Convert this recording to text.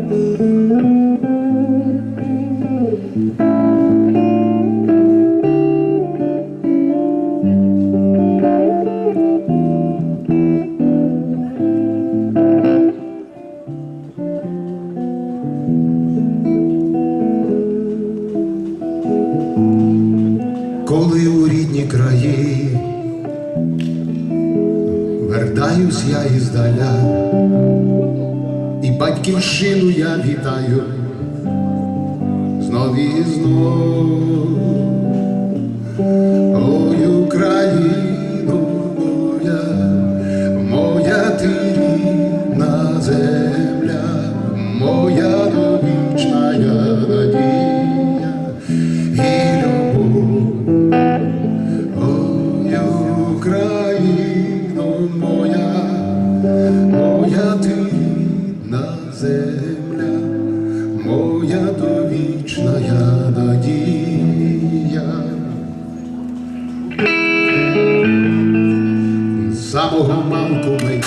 Коли у рідні краї вертаюсь я іздаля батьківщину я вітаю знов і знов. Ой, Україно моя, моя ти рідна земля, моя довічна надія і любов. Ой, Україно моя, моя ти земля, моя довічна надія. самого малку ми